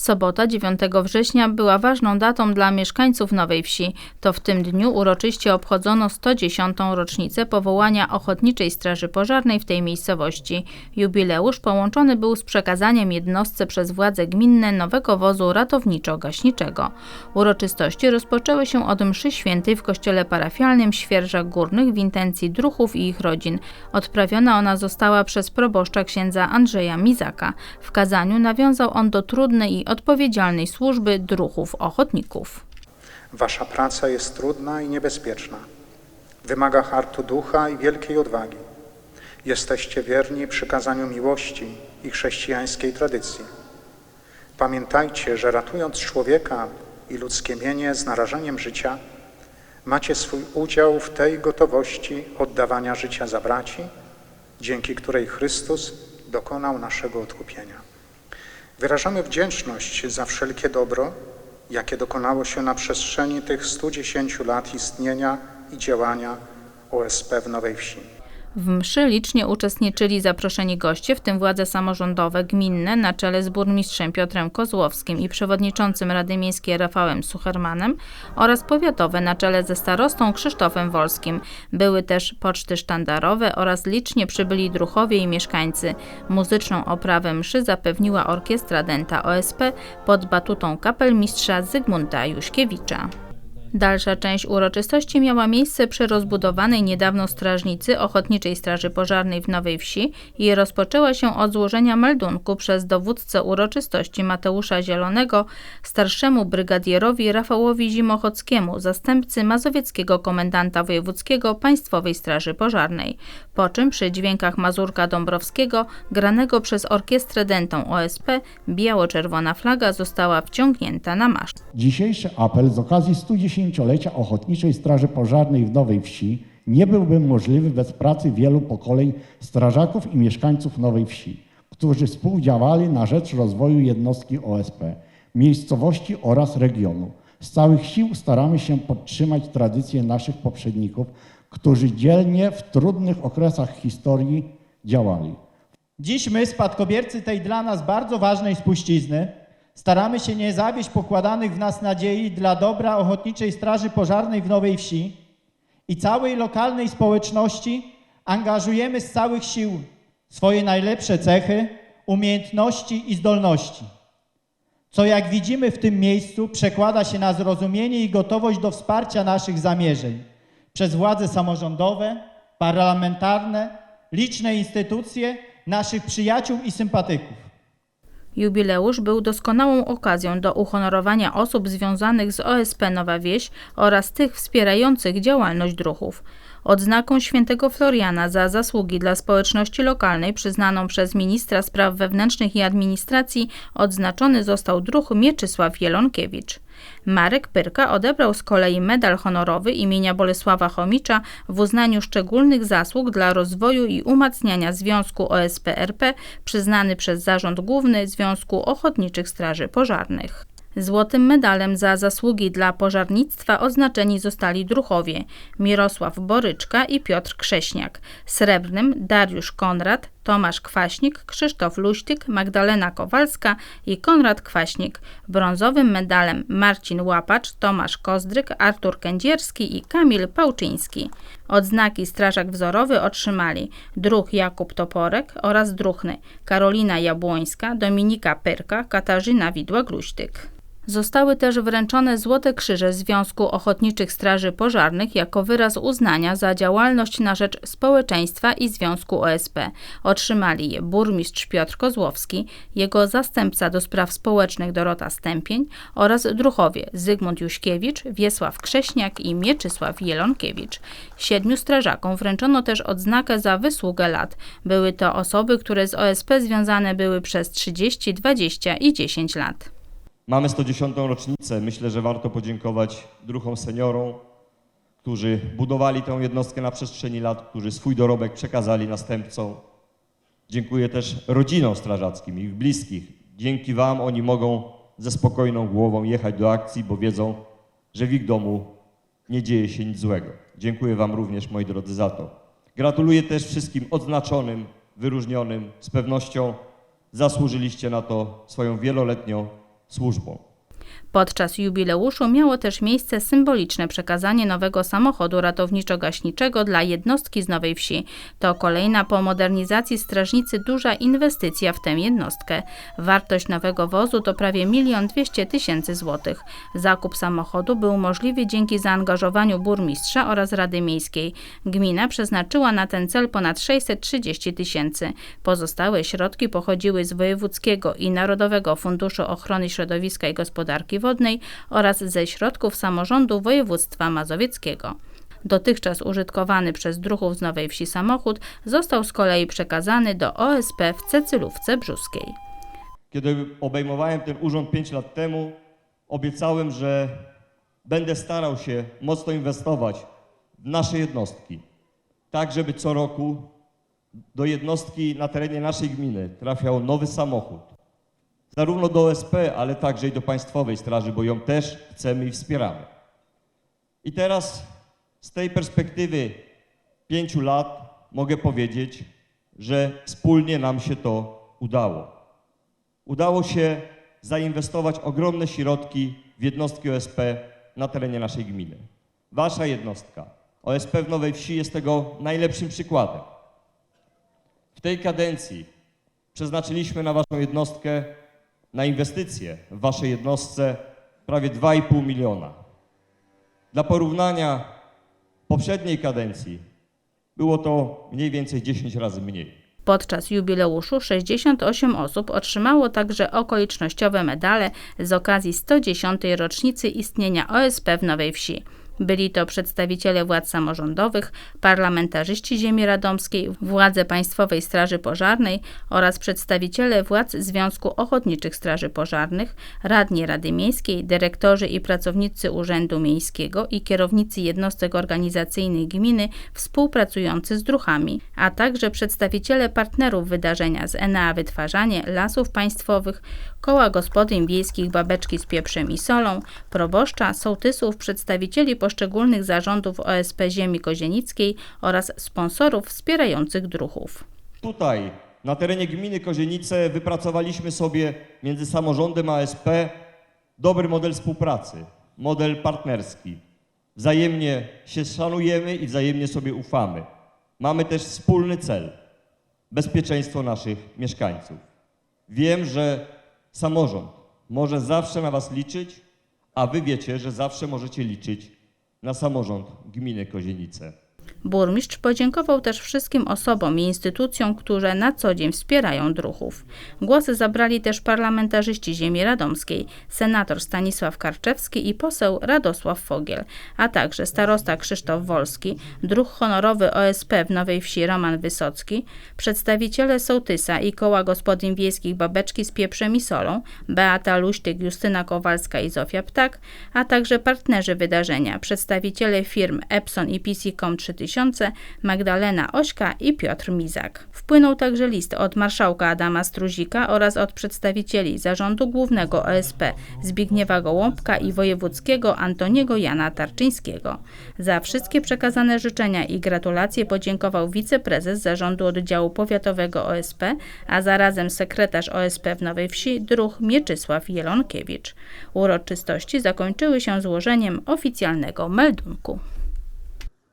Sobota 9 września była ważną datą dla mieszkańców Nowej Wsi. To w tym dniu uroczyście obchodzono 110. rocznicę powołania Ochotniczej Straży Pożarnej w tej miejscowości. Jubileusz połączony był z przekazaniem jednostce przez władze gminne nowego wozu ratowniczo-gaśniczego. Uroczystości rozpoczęły się od mszy świętej w kościele parafialnym Świerżach Górnych w intencji druhów i ich rodzin. Odprawiona ona została przez proboszcza księdza Andrzeja Mizaka. W kazaniu nawiązał on do trudnej i odpowiedzialnej służby druhów ochotników. Wasza praca jest trudna i niebezpieczna. Wymaga hartu ducha i wielkiej odwagi. Jesteście wierni przykazaniu miłości i chrześcijańskiej tradycji. Pamiętajcie, że ratując człowieka i ludzkie mienie z narażeniem życia, macie swój udział w tej gotowości oddawania życia za braci, dzięki której Chrystus dokonał naszego odkupienia. Wyrażamy wdzięczność za wszelkie dobro, jakie dokonało się na przestrzeni tych 110 lat istnienia i działania OSP w Nowej Wsi. W mszy licznie uczestniczyli zaproszeni goście, w tym władze samorządowe, gminne na czele z burmistrzem Piotrem Kozłowskim i przewodniczącym Rady Miejskiej Rafałem Suchermanem oraz powiatowe na czele ze starostą Krzysztofem Wolskim. Były też poczty sztandarowe oraz licznie przybyli druchowie i mieszkańcy. Muzyczną oprawę mszy zapewniła orkiestra Denta OSP pod batutą kapelmistrza Zygmunta Juśkiewicza. Dalsza część uroczystości miała miejsce przy rozbudowanej niedawno strażnicy Ochotniczej Straży Pożarnej w Nowej Wsi i rozpoczęła się od złożenia meldunku przez dowódcę uroczystości Mateusza Zielonego starszemu brygadierowi Rafałowi Zimochockiemu, zastępcy mazowieckiego komendanta wojewódzkiego Państwowej Straży Pożarnej. Po czym przy dźwiękach Mazurka Dąbrowskiego, granego przez orkiestrę dentą OSP, biało-czerwona flaga została wciągnięta na maszt. Dzisiejszy apel z okazji 110-lecia Ochotniczej Straży Pożarnej w Nowej Wsi nie byłby możliwy bez pracy wielu pokoleń strażaków i mieszkańców Nowej Wsi, którzy współdziałali na rzecz rozwoju jednostki OSP, miejscowości oraz regionu. Z całych sił staramy się podtrzymać tradycje naszych poprzedników, którzy dzielnie w trudnych okresach historii działali. Dziś my, spadkobiercy tej dla nas bardzo ważnej spuścizny, staramy się nie zawieść pokładanych w nas nadziei dla dobra Ochotniczej Straży Pożarnej w Nowej Wsi i całej lokalnej społeczności angażujemy z całych sił swoje najlepsze cechy, umiejętności i zdolności, co jak widzimy w tym miejscu przekłada się na zrozumienie i gotowość do wsparcia naszych zamierzeń przez władze samorządowe, parlamentarne, liczne instytucje, naszych przyjaciół i sympatyków. Jubileusz był doskonałą okazją do uhonorowania osób związanych z OSP Nowa Wieś oraz tych wspierających działalność druhów. Odznaką świętego Floriana za zasługi dla społeczności lokalnej przyznaną przez ministra spraw wewnętrznych i administracji odznaczony został druh Mieczysław Jelonkiewicz. Marek Pyrka odebrał z kolei medal honorowy imienia Bolesława Chomicza w uznaniu szczególnych zasług dla rozwoju i umacniania Związku OSP-RP przyznany przez Zarząd Główny Związku Ochotniczych Straży Pożarnych. Złotym medalem za zasługi dla pożarnictwa oznaczeni zostali druchowie Mirosław Boryczka i Piotr Krześniak, srebrnym Dariusz Konrad, Tomasz Kwaśnik, Krzysztof Luśtyk, Magdalena Kowalska i Konrad Kwaśnik, brązowym medalem Marcin Łapacz, Tomasz Kozdryk, Artur Kędzierski i Kamil Pałczyński. Odznaki Strażak Wzorowy otrzymali druh Jakub Toporek oraz druhny Karolina Jabłońska, Dominika Pyrka, Katarzyna Widła-Gruśtyk. Zostały też wręczone Złote Krzyże Związku Ochotniczych Straży Pożarnych jako wyraz uznania za działalność na rzecz społeczeństwa i Związku OSP. Otrzymali je burmistrz Piotr Kozłowski, jego zastępca do spraw społecznych Dorota Stępień oraz druhowie Zygmunt Juśkiewicz, Wiesław Krześniak i Mieczysław Jelonkiewicz. Siedmiu strażakom wręczono też odznakę za wysługę lat. Były to osoby, które z OSP związane były przez 30, 20 i 10 lat. Mamy 110. rocznicę. Myślę, że warto podziękować druhom seniorom, którzy budowali tę jednostkę na przestrzeni lat, którzy swój dorobek przekazali następcom. Dziękuję też rodzinom strażackim, ich bliskich. Dzięki Wam oni mogą ze spokojną głową jechać do akcji, bo wiedzą, że w ich domu nie dzieje się nic złego. Dziękuję Wam również, moi drodzy, za to. Gratuluję też wszystkim odznaczonym, wyróżnionym. Z pewnością zasłużyliście na to swoją wieloletnią służbą. Podczas jubileuszu miało też miejsce symboliczne przekazanie nowego samochodu ratowniczo-gaśniczego dla jednostki z Nowej Wsi. To kolejna po modernizacji strażnicy duża inwestycja w tę jednostkę. Wartość nowego wozu to prawie 1 200 tysięcy złotych. Zakup samochodu był możliwy dzięki zaangażowaniu burmistrza oraz Rady Miejskiej. Gmina przeznaczyła na ten cel ponad 630 tysięcy. Pozostałe środki pochodziły z Wojewódzkiego i Narodowego Funduszu Ochrony Środowiska i Gospodarki Wodnej oraz ze środków samorządu województwa mazowieckiego. Dotychczas użytkowany przez druhów z Nowej Wsi samochód został z kolei przekazany do OSP w Cecylówce Brzuskiej. Kiedy obejmowałem ten urząd 5 lat temu, obiecałem, że będę starał się mocno inwestować w nasze jednostki, tak żeby co roku do jednostki na terenie naszej gminy trafiał nowy samochód. Zarówno do OSP, ale także i do Państwowej Straży, bo ją też chcemy i wspieramy. I teraz z tej perspektywy pięciu lat mogę powiedzieć, że wspólnie nam się to udało. Udało się zainwestować ogromne środki w jednostki OSP na terenie naszej gminy. Wasza jednostka, OSP w Nowej Wsi, jest tego najlepszym przykładem. W tej kadencji przeznaczyliśmy na Waszą jednostkę, na inwestycje w Waszej jednostce prawie 2,5 miliona. Dla porównania, poprzedniej kadencji było to mniej więcej 10 razy mniej. Podczas jubileuszu 68 osób otrzymało także okolicznościowe medale z okazji 110. rocznicy istnienia OSP w Nowej Wsi. Byli to przedstawiciele władz samorządowych, parlamentarzyści ziemi radomskiej, władze Państwowej Straży Pożarnej oraz przedstawiciele władz Związku Ochotniczych Straży Pożarnych, radni Rady Miejskiej, dyrektorzy i pracownicy Urzędu Miejskiego i kierownicy jednostek organizacyjnych gminy współpracujący z druhami, a także przedstawiciele partnerów wydarzenia z Enea Wytwarzanie, Lasów Państwowych, Koła Gospodyń Wiejskich Babeczki z Pieprzem i Solą, proboszcza, sołtysów, przedstawicieli poszczególnych zarządów OSP Ziemi Kozienickiej oraz sponsorów wspierających druhów. Tutaj, na terenie gminy Kozienice, wypracowaliśmy sobie między samorządem a ASP dobry model współpracy, model partnerski. Wzajemnie się szanujemy i wzajemnie sobie ufamy. Mamy też wspólny cel bezpieczeństwo naszych mieszkańców. Wiem, że samorząd może zawsze na Was liczyć, a Wy wiecie, że zawsze możecie liczyć na samorząd gminy Kozienice. Burmistrz podziękował też wszystkim osobom i instytucjom, które na co dzień wspierają druhów. Głosy zabrali też parlamentarzyści ziemi radomskiej, senator Stanisław Karczewski i poseł Radosław Fogiel, a także starosta Krzysztof Wolski, druh honorowy OSP w Nowej Wsi Roman Wysocki, przedstawiciele Sołtysa i Koła Gospodyń Wiejskich Babeczki z Pieprzem i Solą, Beata Luśtyk, Justyna Kowalska i Zofia Ptak, a także partnerzy wydarzenia, przedstawiciele firm Epson i PC.com 3000, Magdalena Ośka i Piotr Mizak. Wpłynął także list od marszałka Adama Struzika oraz od przedstawicieli Zarządu Głównego OSP Zbigniewa Gołąbka i wojewódzkiego Antoniego Jana Tarczyńskiego. Za wszystkie przekazane życzenia i gratulacje podziękował wiceprezes Zarządu Oddziału Powiatowego OSP, a zarazem sekretarz OSP w Nowej Wsi, druh Mieczysław Jelonkiewicz. Uroczystości zakończyły się złożeniem oficjalnego meldunku.